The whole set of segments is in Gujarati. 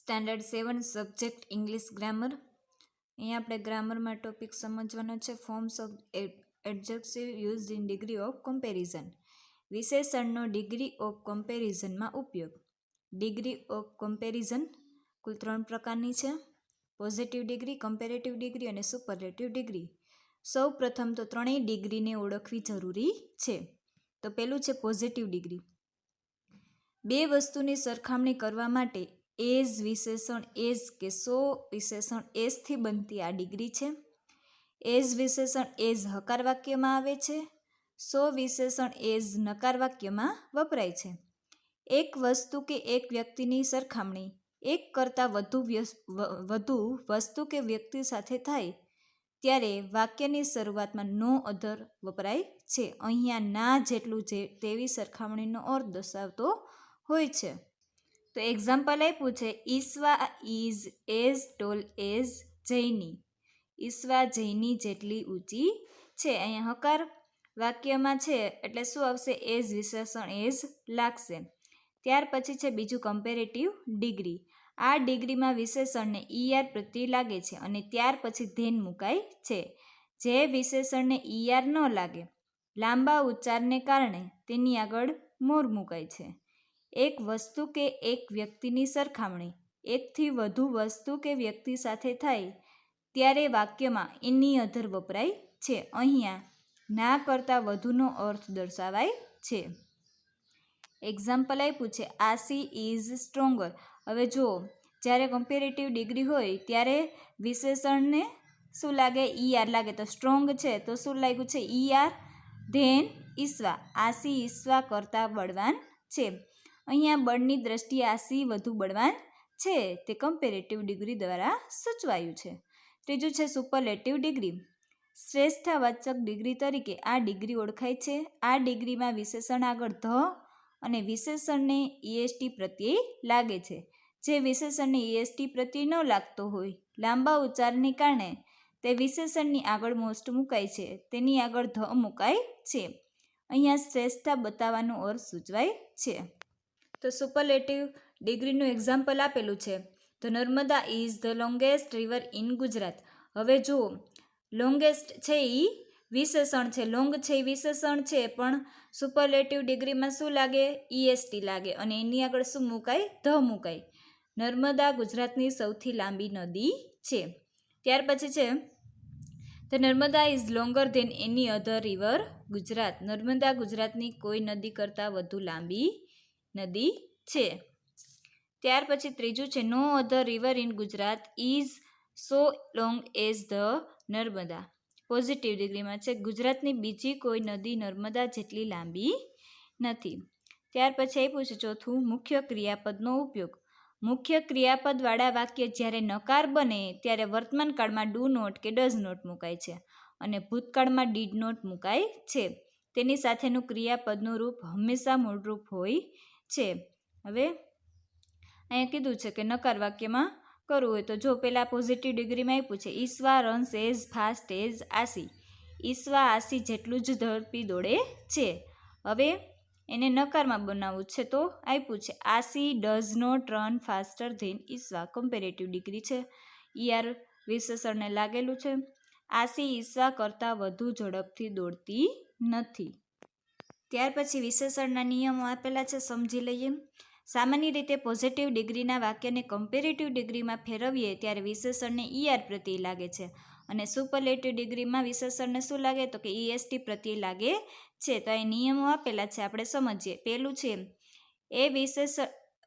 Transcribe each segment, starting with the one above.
Standard seven subject English grammar અહીંયા આપણે ગ્રામરમાં ટોપિક સમજવાનો છે. Forms of adjective use in degree of comparison વિશેષણનો degree of કમ્પેરિઝનમાં ઉપયોગ. ડિગ્રી ઓફ કમ્પેરિઝન કુલ ત્રણ પ્રકારની છે. પોઝિટિવ ડિગ્રી કમ્પેરેટિવ ડિગ્રી અને સુપરલેટિવ ડિગ્રી સૌ પ્રથમ તો ત્રણેય ડિગ્રીને ઓળખવી જરૂરી છે. તો પહેલું છે પોઝિટિવ ડિગ્રી બે વસ્તુની સરખામણી કરવા માટે એઝ વિશેષણ એઝ કે સો વિશેષણ એઝથી બનતી આ ડિગ્રી છે. એઝ વિશેષણ એઝ હકાર વાક્યમાં આવે છે. સો વિશેષણ એઝ નકાર વાક્યમાં વપરાય છે. એક વસ્તુ કે એક વ્યક્તિની સરખામણી, એક કરતાં વધુ વધુ વસ્તુ કે વ્યક્તિ સાથે થાય, ત્યારે વાક્યની શરૂઆતમાં નો અધર વપરાય છે. અહીંયા ના જેટલું જે, તેવી સરખામણીનો અર્થ દર્શાવતો હોય છે. તો એક્ઝામ્પલ આપ્યું છે, Ishwa is as tall as Jaini. Ishwa Jaini જેટલી ઊંચી છે. અહીંયા હકાર વાક્યમાં છે, એટલે શું આવશે? એઝ વિશેષણ એઝ લાગશે. ત્યાર પછી છે બીજું કમ્પેરેટિવ ડિગ્રી આ ડિગ્રીમાં વિશેષણને ઈઆર પ્રત્યે લાગે છે અને ત્યાર પછી ધેન મુકાય છે. જે વિશેષણને ઈઆર ન લાગે, લાંબા ઉચ્ચારને કારણે તેની આગળ મોર મુકાય છે. એક વસ્તુ કે એક વ્યક્તિની સરખામણી, એકથી વધુ વસ્તુ કે વ્યક્તિ સાથે થાય, ત્યારે વાક્યમાં એની અધર વપરાય છે. અહીંયા ના કરતાં વધુનો અર્થ દર્શાવાય છે. એક્ઝામ્પલ આપ્યું છે, આસી ઇઝ સ્ટ્રોંગર હવે જુઓ, જ્યારે કમ્પેરેટિવ ડિગ્રી હોય, ત્યારે વિશેષણને શું લાગે? ઈ આર લાગે. તો સ્ટ્રોંગ છે. તો શું લાગ્યું છે? ઈ આર ધેન ઈસ્વા આસી ઈસવા કરતાં બળવાન છે. અહીંયા બળની દ્રષ્ટિએ આસી વધુ બળવાન છે. તે કમ્પેરેટિવ ડિગ્રી દ્વારા સૂચવાયું છે. ત્રીજું છે સુપરલેટિવ ડિગ્રી શ્રેષ્ઠવાચક ડિગ્રી તરીકે આ ડિગ્રી ઓળખાય છે. આ ડિગ્રીમાં વિશેષણ આગળ ધ અને વિશેષણને ઈએસટી પ્રત્યે લાગે છે. જે વિશેષણને ઈએસટી પ્રત્યે ન લાગતો હોય, લાંબા ઉચ્ચારને કારણે તે વિશેષણની આગળ મોસ્ટ મુકાય છે. તેની આગળ ધ મુકાય છે. અહીંયા શ્રેષ્ઠતા બતાવવાનો અર્થ સૂચવાય છે. તો સુપરલેટિવ ડિગ્રીનું એક્ઝામ્પલ આપેલું છે. તો Narmada is the longest river in Gujarat. હવે જુઓ લોંગેસ્ટ છે એ વિશેષણ છે લોંગ છે એ વિશેષણ છે, પણ સુપરલેટિવ ડિગ્રીમાં શું લાગે? ઈએસટી લાગે. અને એની આગળ શું મુકાય? ધ મુકાય. નર્મદા ગુજરાતની સૌથી લાંબી નદી છે. ત્યાર પછી છે the Narmada is longer than any other river Gujarat. Narmada ગુજરાતની કોઈ નદી કરતાં વધુ લાંબી નદી છે. ત્યાર પછી ત્રીજું છે no other river in Gujarat is so long as the Narmada. Positive ડિગ્રીમાં છે, ગુજરાતની બીજી કોઈ નદી નર્મદા જેટલી લાંબી નથી. ત્યાર પછી આપ્યું છે, ચોથું, મુખ્ય ક્રિયાપદનો ઉપયોગ. મુખ્ય ક્રિયાપદવાળા વાક્ય જ્યારે નકાર બને, ત્યારે વર્તમાન કાળમાં ડુ નોટ કે ડઝ નોટ મુકાય છે અને ભૂતકાળમાં ડીડ નોટ મુકાય છે. તેની સાથેનું ક્રિયાપદનું રૂપ હંમેશા મૂળરૂપ હોય છે. હવે અહીંયા કીધું છે કે નકાર વાક્યમાં કરવું હોય તો જો પહેલાં પોઝિટિવ ડિગ્રીમાં આપ્યું છે Ishwa runs as fast as Asi. Ishwa Asi જેટલું જ ઝડપી દોડે છે. હવે એને નકારમાં બનાવવું છે તો આપ્યું છે, Asi does not run faster than Ishwa. Comparative degree છે. ઈઆર વિશેષણને લાગેલું છે. આસી ઈશ્વા કરતાં વધુ ઝડપથી દોડતી નથી. ત્યાર પછી વિશેષણના નિયમો આપેલા છે, સમજી લઈએ. સામાન્ય રીતે પોઝિટિવ ડિગ્રીના વાક્યને કમ્પેરેટિવ ડિગ્રીમાં ફેરવીએ ત્યારે વિશેષણને ઈઆર પ્રત્યે લાગે છે. અને સુપરલેટિવ ડિગ્રીમાં વિશેષણને શું લાગે? તો કે ઈએસટી પ્રત્યે લાગે છે. તો એ નિયમો આપેલા છે, આપણે સમજીએ. પહેલું છે, એ વિશેષ,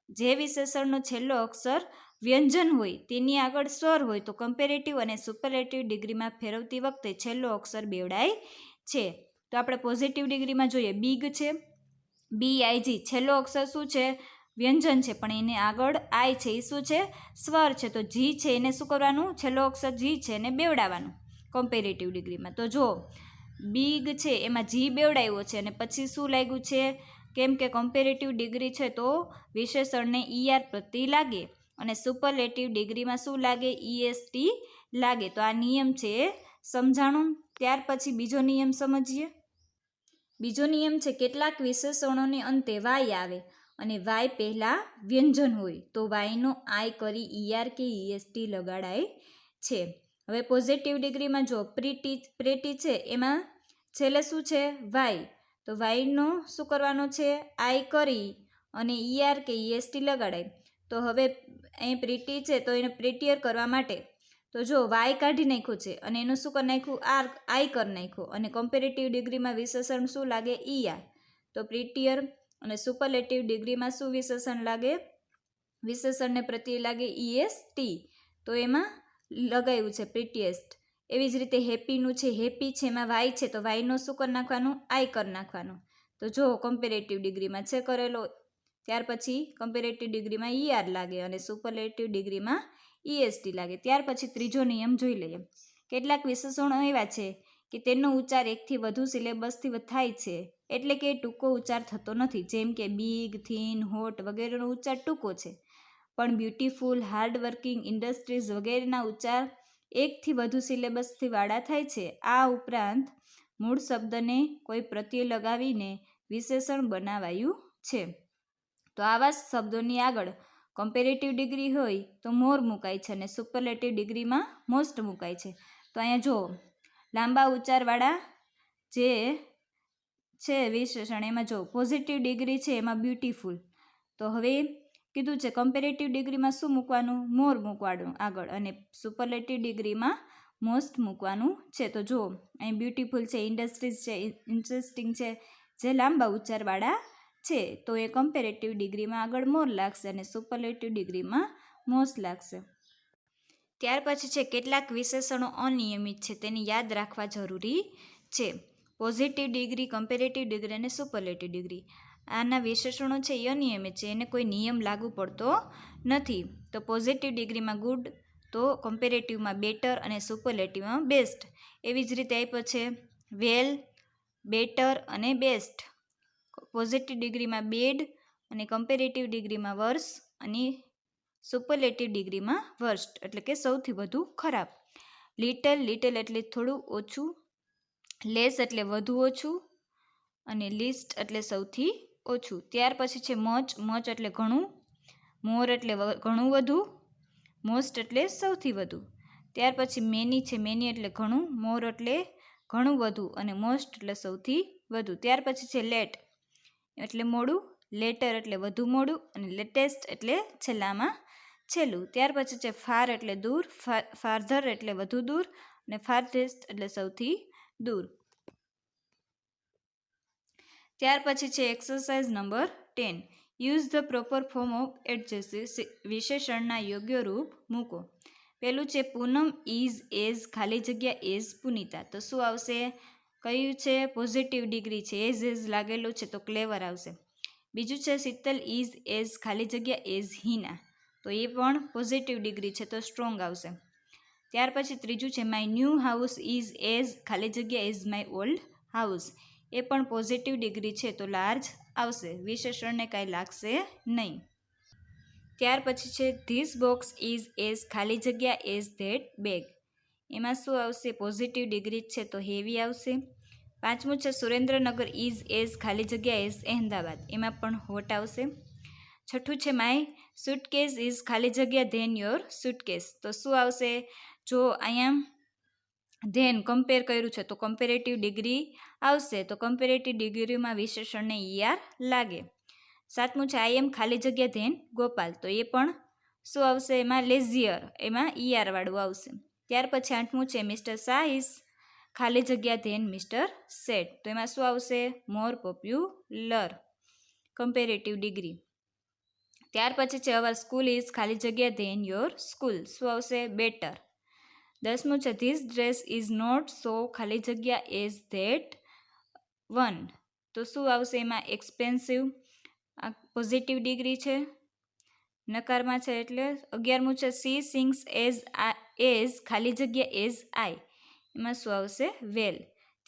જે વિશેષણનો છેલ્લો અક્ષર વ્યંજન હોય, તેની આગળ સ્વર હોય, તો કમ્પેરેટિવ અને સુપરલેટિવ ડિગ્રીમાં ફેરવતી વખતે છેલ્લો અક્ષર બેવડાય છે. તો આપણે પોઝિટિવ ડિગ્રીમાં જોઈએ. બિગ છે. બી આઈજી છેલ્લો અક્ષર શું છે? વ્યંજન છે. પણ એને આગળ આઈ છે. એ શું છે? સ્વર છે. તો જી છે. એને શું કરવાનું? છેલ્લો અક્ષર જી છે. એને બેવડાવવાનું કોમ્પેરેટિવ ડિગ્રીમાં તો જો બિગ છે. એમાં જી બેવડાવ્યો છે. અને પછી શું લાગ્યું છે? કેમ કે કમ્પેરેટિવ ડિગ્રી છે તો વિશેષણને ઈઆર પ્રત્યે લાગે. અને સુપરલેટિવ ડિગ્રીમાં શું લાગે? ઈએસટી લાગે. તો આ નિયમ છે. સમજાણું? ત્યાર પછી બીજો નિયમ સમજીએ. બીજો નિયમ છે, કેટલાક વિશેષણોને અંતે વાય આવે અને વાય પહેલાં વ્યંજન હોય તો વાયનો આઈ કરી ઈઆર કે ઈએસટી લગાડાય છે. હવે પોઝિટિવ ડિગ્રીમાં જો પ્રીટી પ્રેટી છે, એમાં છેલ્લે શું છે? વાય. તો વાયનો શું કરવાનો છે? આઈ કરી અને ઈઆર કે ઈએસટી લગાડાય. તો હવે અહીં પ્રીટી છે, તો એને પ્રિટિયર કરવા માટે તો જો વાય કાઢી નાખ્યું છે અને એનું શું કરી નાખ્યું? આર આઈ કરી નાખ્યું. અને કમ્પેરેટિવ ડિગ્રીમાં વિશેષણ શું લાગે? ઈ આર તો પ્રિટિયર અને સુપરલેટિવ ડિગ્રીમાં શું વિશેષણ લાગે? વિશેષણને પ્રત્યે લાગે ઈએસ ટી તો એમાં લગાવ્યું છે પ્રિટિએસ્ટ એવી જ રીતે હેપીનું છે હેપી છે, એમાં વાય છે, તો વાયનો શું કરી નાખવાનું? આઈ કરી નાખવાનું. તો જો કમ્પેરેટિવ ડિગ્રીમાં છે કરેલો ત્યાર પછી કમ્પેરેટિવ ડિગ્રીમાં ઈઆર લાગે અને સુપરલેટિવ ડિગ્રીમાં ઈએસટી લાગે. ત્યાર પછી ત્રીજો નિયમ જોઈ લઈએ. કેટલાક વિશેષણો એવા છે કે તેનો ઉચ્ચાર એકથી વધુ સિલેબસથી થાય છે એટલે કે ટૂંકો ઉચ્ચાર થતો નથી. જેમ કે બિગ થીન હોટ વગેરેનો ઉચ્ચાર ટૂંકો છે. પણ બ્યુટીફુલ હાર્ડવર્કિંગ ઇન્ડસ્ટ્રીઝ વગેરેના ઉચ્ચાર એકથી વધુ સિલેબસથી વાળા થાય છે. આ ઉપરાંત મૂળ શબ્દને કોઈ પ્રત્યય લગાવીને વિશેષણ બનાવાયું છે. તો આવા શબ્દોની આગળ કમ્પેરેટિવ ડિગ્રી હોય તો મોર મુકાય છે અને સુપરલેટિવ ડિગ્રીમાં મોસ્ટ મુકાય છે. તો અહીંયા જો લાંબા ઉચ્ચારવાળા જે છે વિશેષણ, એમાં જો પોઝિટિવ ડિગ્રી છે, એમાં બ્યુટીફુલ તો હવે કીધું છે કમ્પેરેટિવ ડિગ્રીમાં શું મૂકવાનું? મોર મૂકવાનું આગળ અને સુપરલેટિવ ડિગ્રીમાં મોસ્ટ મૂકવાનું છે. તો જો અહીં બ્યુટીફુલ છે ઇન્ડસ્ટ્રીઝ છે ઇન્ટરેસ્ટિંગ છે, જે લાંબા ઉચ્ચારવાળા છે, તો એ કમ્પેરેટિવ ડિગ્રીમાં આગળ મોર લાગશે અને સુપરલેટિવ ડિગ્રીમાં મોસ્ટ લાગશે. ત્યાર પછી છે, કેટલાક વિશેષણો અનિયમિત છે, તેને યાદ રાખવા જરૂરી છે. પોઝિટિવ ડિગ્રી કમ્પેરેટિવ ડિગ્રી અને સુપરલેટિવ ડિગ્રી આના વિશેષણો છે, એ અનિયમિત છે, એને કોઈ નિયમ લાગુ પડતો નથી. તો પોઝિટિવ ડિગ્રીમાં ગુડ તો કમ્પેરેટિવમાં બેટર અને સુપરલેટિવમાં બેસ્ટ એવી જ રીતે આપ્યો છે વેલ બેટર અને બેસ્ટ પોઝિટિવ ડિગ્રીમાં બેડ અને કમ્પેરેટિવ ડિગ્રીમાં વર્સ અને સુપરલેટિવ ડિગ્રીમાં વર્સ્ટ એટલે કે સૌથી વધુ ખરાબ. લિટલ લિટલ એટલે થોડું ઓછું, લેસ એટલે વધુ ઓછું અને લિસ્ટ એટલે સૌથી ઓછું. ત્યાર પછી છે મચ મચ એટલે ઘણું, મોર એટલે ઘણું વધુ, મોસ્ટ એટલે સૌથી વધુ. ત્યાર પછી મેની છે, મેની એટલે ઘણું, મોર એટલે ઘણું વધુ અને મોસ્ટ એટલે સૌથી વધુ. ત્યાર પછી છે લેટ. એટલે મોડું, લેટર એટલે વધુ મોડું અને લેટેસ્ટ એટલે છેલ્લામાં છેલ્લું. ત્યાર પછી છે ફાર એટલે દૂર ફાર્ધર એટલે વધુ દૂર અને ફારધેસ્ટ એટલે સૌથી દૂર. ત્યાર પછી છે exercise number ten. Use the proper form of adjective વિશેષણના યોગ્ય રૂપ મૂકો. પેલું છે પૂનમ ઇઝ એઝ, ખાલી જગ્યા એઝ પુનિતા. તો શું આવશે? કયું છે? પોઝિટિવ ડિગ્રી છે. એઝ એઝ લાગેલું છે તો ક્લેવર આવશે. બીજું છે, શીતલ ઇઝ એઝ ખાલી જગ્યા એઝ હિના તો એ પણ પોઝિટિવ ડિગ્રી છે તો સ્ટ્રોંગ આવશે. ત્યાર પછી ત્રીજું છે my new house is as ખાલી જગ્યા એઝ માય ઓલ્ડ હાઉસ એ પણ પોઝિટિવ ડિગ્રી છે તો લાર્જ આવશે. વિશેષણને કાંઈ લાગશે નહીં. ત્યાર પછી છે ધીસ બોક્સ ઇઝ એઝ ખાલી જગ્યા એઝ ધેટ બેગ એમાં શું આવશે? પોઝિટિવ ડિગ્રી છે તો હેવી આવશે. પાંચમું છે, સુરેન્દ્રનગર ઇઝ એઝ ખાલી જગ્યા એઝ અહેમદાબાદ. એમાં પણ હોટ આવશે. છઠ્ઠું છે માય સુટકેસ ઇઝ ખાલી જગ્યા ધેન યોર સુટકેસ તો શું આવશે? જો અહીંયા ધેન કમ્પેર કર્યું છે તો કમ્પેરેટિવ ડિગ્રી આવશે. તો કમ્પેરેટિવ ડિગ્રીમાં વિશેષણને ઈઆર લાગે. સાતમું છે આઈ એમ ખાલી જગ્યા ધેન ગોપાલ. તો એ પણ શું આવશે? એમાં લેઝિયર એમાં ઈઆરવાળું આવશે. ત્યાર પછી આઠમું છે મિસ્ટર સાઇઝ ખાલી જગ્યા ધેન મિસ્ટર સેટ. તો એમાં શું આવશે? More popular comparative degree. ત્યાર પછી છે અવર સ્કૂલ ઇઝ ખાલી જગ્યા ધેન યોર સ્કૂલ. શું આવશે? બેટર. દસમું છે this dress is not so ખાલી જગ્યા એઝ ધેટ વન. તો શું આવશે એમાં? એક્સપેન્સિવ. આ પોઝિટિવ ડિગ્રી છે. નકારમાં છે એટલે અગિયારમું છે સી સિંગ્સ એઝ આ એઝ ખાલી જગ્યા એઝ આઈ એમાં શું આવશે? વેલ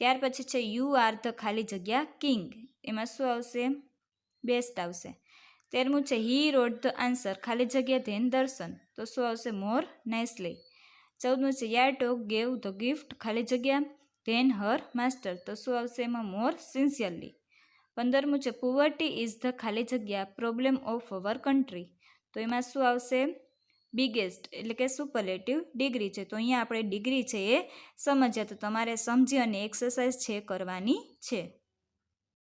ત્યાર પછી છે યુ આર ધ ખાલી જગ્યા કિંગ એમાં શું આવશે? બેસ્ટ આવશે. તેરમું છે હી રોડ ધ આન્સર ખાલી જગ્યા ધેન દર્શન તો શું આવશે? મોર નાઇસલી ચૌદમું છે યાર ટોક ગેવ ધ ગિફ્ટ ખાલી જગ્યા ધેન હર માસ્ટર તો શું આવશે? એમાં મોર સિન્સિયરલી પંદરમું છે પુવર્ટી ઇઝ ધ ખાલી જગ્યા પ્રોબ્લેમ ઓફ અવર કન્ટ્રી તો એમાં શું આવશે? બિગેસ્ટ એટલે કે સુપરલેટિવ ડિગ્રી છે. તો અહીંયા આપણે ડિગ્રી છે એ સમજ્યા તો તમારે સમજી અને એક્સરસાઇઝ છે કરવાની છે.